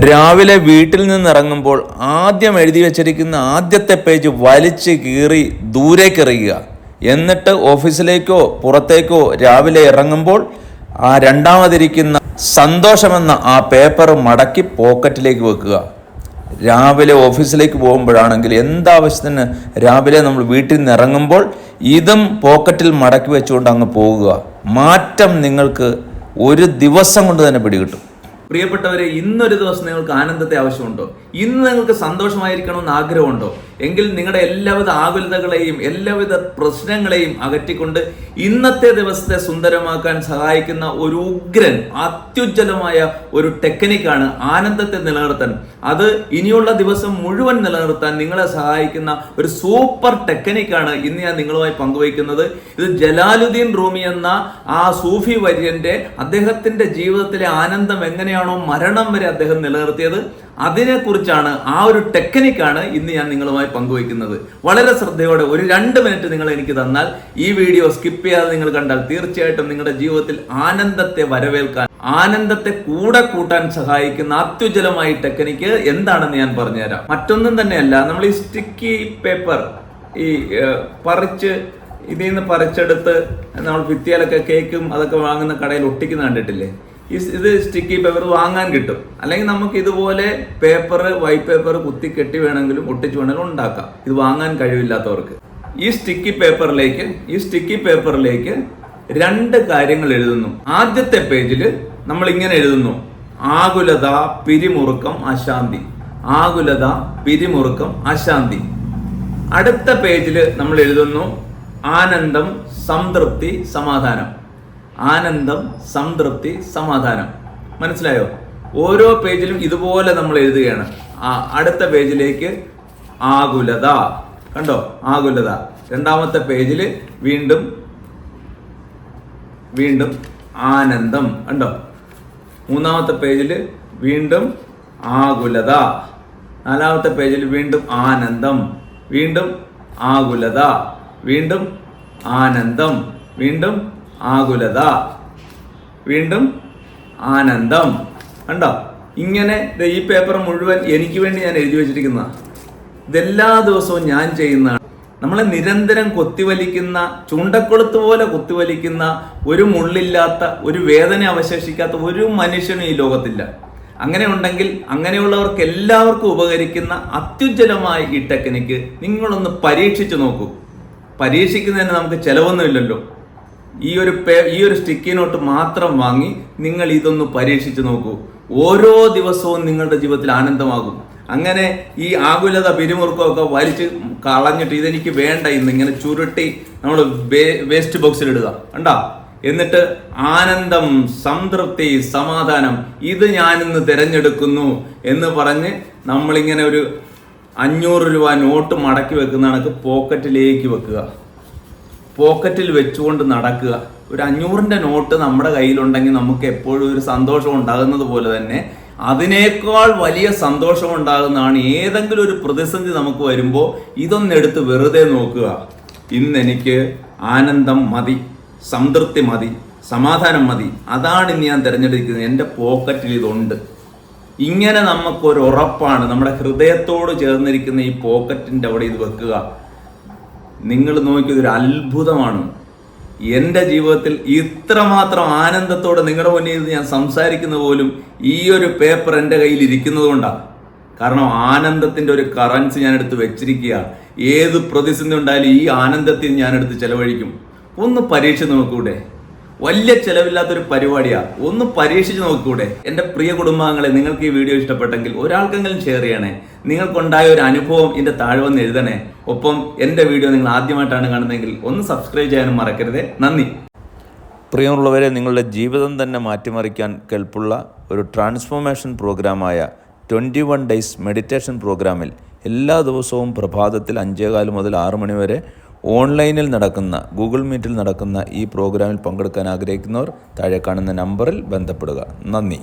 രാവിലെ വീട്ടിൽ നിന്നിറങ്ങുമ്പോൾ ആദ്യം എഴുതി വെച്ചിരിക്കുന്ന ആദ്യത്തെ പേജ് വലിച്ച് കീറി ദൂരേക്ക് എറിയുക. എന്നിട്ട് ഓഫീസിലേക്കോ പുറത്തേക്കോ രാവിലെ ഇറങ്ങുമ്പോൾ ആ രണ്ടാമതിരിക്കുന്ന സന്തോഷമെന്ന ആ പേപ്പർ മടക്കി പോക്കറ്റിലേക്ക് വെക്കുക. രാവിലെ ഓഫീസിലേക്ക് പോകുമ്പോഴാണെങ്കിൽ എന്താവശ്യത്തിന് രാവിലെ നമ്മൾ വീട്ടിൽ നിന്ന് ഇറങ്ങുമ്പോൾ ഇതും പോക്കറ്റിൽ മടക്കി വെച്ചുകൊണ്ട് അങ്ങ് പോകുക. മാറ്റം നിങ്ങൾക്ക് ഒരു ദിവസം കൊണ്ട് തന്നെ പിടികിട്ടും. പ്രിയപ്പെട്ടവരെ ഇന്നൊരു ദിവസം നിങ്ങൾക്ക് ആനന്ദത്തെ ആവശ്യമുണ്ടോ? ഇന്ന് നിങ്ങൾക്ക് സന്തോഷമായിരിക്കണമെന്ന് ആഗ്രഹമുണ്ടോ? എങ്കിൽ നിങ്ങളുടെ എല്ലാവിധ ആകുലതകളെയും എല്ലാവിധ പ്രശ്നങ്ങളെയും അകറ്റിക്കൊണ്ട് ഇന്നത്തെ ദിവസത്തെ സുന്ദരമാക്കാൻ സഹായിക്കുന്ന ഒരു ഉഗ്രൻ അത്യുജ്വലമായ ഒരു ടെക്നിക്കാണ് ആനന്ദത്തെ നിലനിർത്താൻ. അത് ഇനിയുള്ള ദിവസം മുഴുവൻ നിലനിർത്താൻ നിങ്ങളെ സഹായിക്കുന്ന ഒരു സൂപ്പർ ടെക്നിക്കാണ് ഇന്ന് ഞാൻ നിങ്ങളുമായി പങ്കുവയ്ക്കുന്നത്. ഇത് ജലാലുദ്ദീൻ റൂമി എന്ന ആ സൂഫി വര്യന്റെ അദ്ദേഹത്തിന്റെ ജീവിതത്തിലെ ആനന്ദം എങ്ങനെയാണോ മരണം വരെ അദ്ദേഹം നിലനിർത്തിയത്. അതിനെക്കുറിച്ചാണ് ആ ഒരു ടെക്നിക്കാണ് ഇന്ന് ഞാൻ നിങ്ങളുമായി പങ്കുവയ്ക്കുന്നത്. വളരെ ശ്രദ്ധയോടെ ഒരു രണ്ട് മിനിറ്റ് നിങ്ങൾ എനിക്ക് തന്നാൽ ഈ വീഡിയോ സ്കിപ്പ് ചെയ്യാതെ നിങ്ങൾ കണ്ടാൽ തീർച്ചയായിട്ടും നിങ്ങളുടെ ജീവിതത്തിൽ ആനന്ദത്തെ വരവേൽക്കാൻ ആനന്ദത്തെ കൂടെ കൂട്ടാൻ സഹായിക്കുന്ന അത്യുജ്വലമായ ടെക്നിക്ക് എന്താണെന്ന് ഞാൻ പറഞ്ഞുതരാം. മറ്റൊന്നും തന്നെയല്ല നമ്മൾ ഈ സ്റ്റിക്കി പേപ്പർ ഈ പറിച്ച് ഇതിൽ നിന്ന് പറിച്ചെടുത്ത് നമ്മൾ ഭിത്തിയിലൊക്കെ കേക്കും അതൊക്കെ വാങ്ങുന്ന കടയിൽ ഒട്ടിക്കുന്ന കണ്ടിട്ടില്ലേ? ഇത് സ്റ്റിക്കി പേപ്പർ വാങ്ങാൻ കിട്ടും. അല്ലെങ്കിൽ നമുക്ക് ഇതുപോലെ പേപ്പർ വൈറ്റ് പേപ്പർ കുത്തി കെട്ടി വേണമെങ്കിലും ഒട്ടിച്ച് വേണമെങ്കിലും ഉണ്ടാക്കാം. ഇത് വാങ്ങാൻ കഴിവില്ലാത്തവർക്ക്. ഈ സ്റ്റിക്കി പേപ്പറിലേക്ക് ഈ സ്റ്റിക്കി പേപ്പറിലേക്ക് രണ്ട് കാര്യങ്ങൾ എഴുതുന്നു. ആദ്യത്തെ പേജിൽ നമ്മൾ ഇങ്ങനെ എഴുതുന്നു. ആകുലത പിരിമുറുക്കം അശാന്തി. ആകുലത പിരിമുറുക്കം അശാന്തി. അടുത്ത പേജിൽ നമ്മൾ എഴുതുന്നു ആനന്ദം സംതൃപ്തി സമാധാനം. ആനന്ദം സംതൃപ്തി സമാധാനം. മനസ്സിലായോ? ഓരോ പേജിലും ഇതുപോലെ നമ്മൾ എഴുതുകയാണ്. അടുത്ത പേജിലേക്ക് ആകുലത. കണ്ടോ? ആകുലത. രണ്ടാമത്തെ പേജിൽ വീണ്ടും വീണ്ടും ആനന്ദം. കണ്ടോ? മൂന്നാമത്തെ പേജിൽ വീണ്ടും ആകുലത. നാലാമത്തെ പേജിൽ വീണ്ടും ആനന്ദം. വീണ്ടും ആകുലത. വീണ്ടും ആനന്ദം. വീണ്ടും ആകുലത. വീണ്ടും ആനന്ദം. കണ്ടോ? ഇങ്ങനെ ഈ പേപ്പർ മുഴുവൻ എനിക്ക് വേണ്ടി ഞാൻ എഴുതി വെച്ചിരിക്കുന്ന ഇതെല്ലാ ദിവസവും ഞാൻ ചെയ്യുന്നതാണ്. നമ്മളെ നിരന്തരം കൊത്തിവലിക്കുന്ന ചുണ്ടക്കൊളുത്ത് പോലെ കൊത്തിവലിക്കുന്ന ഒരു മുള്ളില്ലാത്ത ഒരു വേദന അവശേഷിക്കാത്ത ഒരു മനുഷ്യനും ഈ ലോകത്തില്ല. അങ്ങനെ ഉണ്ടെങ്കിൽ അങ്ങനെയുള്ളവർക്ക് എല്ലാവർക്കും ഉപകരിക്കുന്ന അത്യുജ്വലമായ ഈ ടെക്നിക്ക് നിങ്ങളൊന്ന് പരീക്ഷിച്ചു നോക്കൂ. പരീക്ഷിക്കുന്നതിന് നമുക്ക് ചെലവൊന്നുമില്ലല്ലോ. ഈ ഒരു ഈ ഒരു സ്റ്റിക്കി നോട്ട് മാത്രം വാങ്ങി നിങ്ങൾ ഇതൊന്ന് പരീക്ഷിച്ച് നോക്കൂ. ഓരോ ദിവസവും നിങ്ങളുടെ ജീവിതത്തിൽ ആനന്ദമാകും. അങ്ങനെ ഈ ആകുലത പിരിമുറുക്കമൊക്കെ വലിച്ച് കളഞ്ഞിട്ട് ഇതെനിക്ക് വേണ്ട ഇന്ന് ഇങ്ങനെ ചുരുട്ടി നമ്മൾ വേസ്റ്റ് ബോക്സിൽ ഇടുക. കണ്ടാ? എന്നിട്ട് ആനന്ദം സംതൃപ്തി സമാധാനം ഇത് ഞാനിന്ന് തിരഞ്ഞെടുക്കുന്നു എന്ന് പറഞ്ഞ് നമ്മളിങ്ങനെ ഒരു അഞ്ഞൂറ് രൂപ നോട്ട് മടക്കി വെക്കുന്ന കണക്ക് പോക്കറ്റിലേക്ക് വെക്കുക. പോക്കറ്റിൽ വെച്ചുകൊണ്ട് നടക്കുക. ഒരു അഞ്ഞൂറിന്റെ നോട്ട് നമ്മുടെ കയ്യിലുണ്ടെങ്കിൽ നമുക്ക് എപ്പോഴും ഒരു സന്തോഷം ഉണ്ടാകുന്നത് പോലെ തന്നെ അതിനേക്കാൾ വലിയ സന്തോഷം ഉണ്ടാകുന്നതാണ് ഏതെങ്കിലും ഒരു പ്രതിസന്ധി നമുക്ക് വരുമ്പോൾ ഇതൊന്നെടുത്ത് വെറുതെ നോക്കുക. ഇന്ന് എനിക്ക് ആനന്ദം മതി സംതൃപ്തി മതി സമാധാനം മതി. അതാണ് ഇന്ന് ഞാൻ തിരഞ്ഞെടുക്കുന്നത് എന്റെ പോക്കറ്റിൽ ഇതുണ്ട്. ഇങ്ങനെ നമുക്കൊരു ഉറപ്പാണ്. നമ്മുടെ ഹൃദയത്തോട് ചേർന്നിരിക്കുന്ന ഈ പോക്കറ്റിന്റെ അവിടെ ഇത് വെക്കുക. നിങ്ങൾ നോക്കിയത് ഒരു അത്ഭുതമാണ്. എന്റെ ജീവിതത്തിൽ ഇത്രമാത്രം ആനന്ദത്തോടെ നിങ്ങളുടെ മുന്നിൽ നിന്ന് ഞാൻ സംസാരിക്കുന്ന പോലും ഈ ഒരു പേപ്പർ എന്റെ കയ്യിൽ ഇരിക്കുന്നതുകൊണ്ടാണ് കാരണം ആനന്ദത്തിന്റെ ഒരു കറൻസി ഞാൻ എടുത്ത് വെച്ചിരിക്കുക. ഏത് പ്രതിസന്ധി ഉണ്ടായാലും ഈ ആനന്ദത്തിൽ ഞാൻ എടുത്ത് ചെലവഴിക്കും. ഒന്ന് പരീക്ഷ നോക്കൂടെ. വലിയ ചെലവില്ലാത്തൊരു പരിപാടിയാണ് ഒന്ന് പരീക്ഷിച്ച് നോക്കൂടെ. എന്റെ പ്രിയ കുടുംബാംഗങ്ങളെ നിങ്ങൾക്ക് ഈ വീഡിയോ ഇഷ്ടപ്പെട്ടെങ്കിൽ ഒരാൾക്കെങ്കിലും ഷെയർ ചെയ്യണേ. നിങ്ങൾക്കുണ്ടായ ഒരു അനുഭവം ഇതിന്റെ താഴെ വന്ന് എഴുതണേ. ഒപ്പം എന്റെ വീഡിയോ നിങ്ങൾ ആദ്യമായിട്ടാണ് കാണുന്നതെങ്കിൽ ഒന്ന് സബ്സ്ക്രൈബ് ചെയ്യാനും മറക്കരുതേ. നന്ദി. പ്രിയമുള്ളവരെ നിങ്ങളുടെ ജീവിതം തന്നെ മാറ്റിമറിക്കാൻ കെൽപ്പുള്ള ഒരു ട്രാൻസ്ഫോർമേഷൻ പ്രോഗ്രാമായ ട്വന്റി വൺ ഡേയ്സ് മെഡിറ്റേഷൻ പ്രോഗ്രാമിൽ എല്ലാ ദിവസവും പ്രഭാതത്തിൽ അഞ്ചേകാൽ മുതൽ ആറ് മണി വരെ ഓൺലൈനിൽ നടക്കുന്ന ഗൂഗിൾ മീറ്റിൽ നടക്കുന്ന ഈ പ്രോഗ്രാമിൽ പങ്കെടുക്കാൻ ആഗ്രഹിക്കുന്നവർ താഴെ കാണുന്ന നമ്പറിൽ ബന്ധപ്പെടുക. നന്ദി.